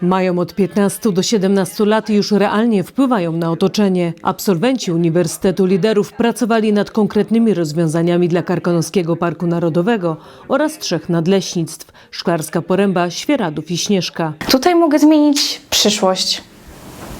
Mają od 15 do 17 lat i już realnie wpływają na otoczenie. Absolwenci Uniwersytetu Liderów pracowali nad konkretnymi rozwiązaniami dla Karkonoskiego Parku Narodowego oraz trzech nadleśnictw – Szklarska Poręba, Świeradów i Śnieżka. Tutaj mogę zmienić przyszłość.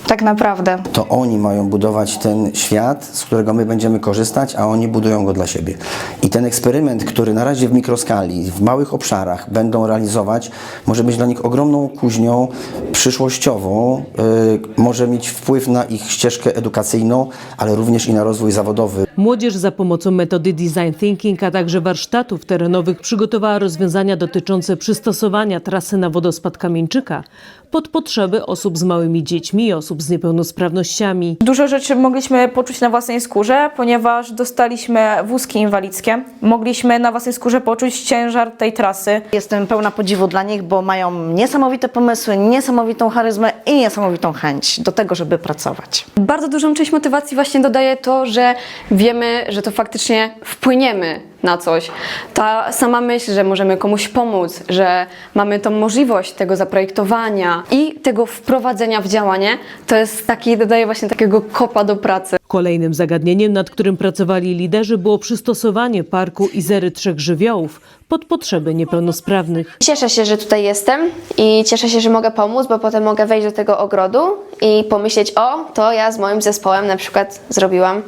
Tak naprawdę. To oni mają budować ten świat, z którego my będziemy korzystać, a oni budują go dla siebie. I ten eksperyment, który na razie w mikroskali, w małych obszarach będą realizować, może być dla nich ogromną kuźnią przyszłościową, yy, może mieć wpływ na ich ścieżkę edukacyjną, ale również i na rozwój zawodowy. Młodzież za pomocą metody design thinking, a także warsztatów terenowych przygotowała rozwiązania dotyczące przystosowania trasy na wodospad Kamieńczyka pod potrzeby osób z małymi dziećmi i osób z niepełnosprawnościami. Dużo rzeczy mogliśmy poczuć na własnej skórze, ponieważ dostaliśmy wózki inwalidzkie. Mogliśmy na własnej skórze poczuć ciężar tej trasy. Jestem pełna podziwu dla nich, bo mają niesamowite pomysły, niesamowitą charyzmę i niesamowitą chęć do tego, żeby pracować. Bardzo dużą część motywacji właśnie dodaje to, że wiemy, że to faktycznie wpłyniemy na coś. Ta sama myśl, że możemy komuś pomóc, że mamy tą możliwość tego zaprojektowania i tego wprowadzenia w działanie, to jest taki, dodaje właśnie takiego kopa do pracy. Kolejnym zagadnieniem, nad którym pracowali liderzy, było przystosowanie parku Izery Trzech Żywiołów pod potrzeby niepełnosprawnych. Cieszę się, że tutaj jestem i cieszę się, że mogę pomóc, bo potem mogę wejść do tego ogrodu i pomyśleć, o, to ja z moim zespołem na przykład zrobiłam.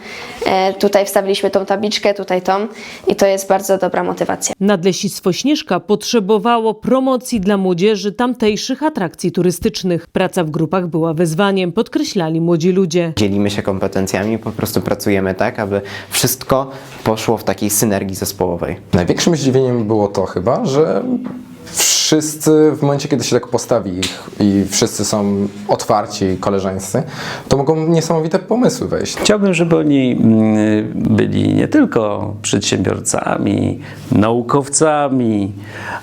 E, tutaj wstawiliśmy tą tabliczkę, tutaj tą i to jest bardzo dobra motywacja. Nadleśnictwo Śnieżka potrzebowało promocji dla młodzieży tamtejszych atrakcji turystycznych. Praca w grupach była wyzwaniem, podkreślali młodzi ludzie. Dzielimy się kompetencjami, po prostu pracujemy tak, aby wszystko poszło w takiej synergii zespołowej. Największym zdziwieniem było to chyba, że wszyscy w momencie, kiedy się tak postawi ich i wszyscy są otwarci, koleżeńscy, to mogą niesamowite pomysły wejść. Chciałbym, żeby oni mm, byli nie tylko przedsiębiorcami, naukowcami,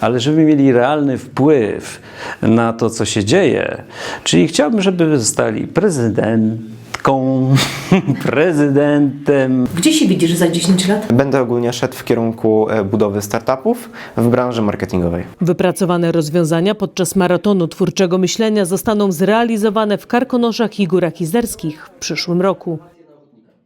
ale żeby mieli realny wpływ na to, co się dzieje. Czyli chciałbym, żeby zostali prezydentką, prezydentem, Gdzie się widzisz za 10 lat? Będę ogólnie szedł w kierunku e, budowy startupów w branży marketingowej. Wypracowane rozwiązania podczas maratonu twórczego myślenia zostaną zrealizowane w Karkonoszach i Górach Izerskich w przyszłym roku.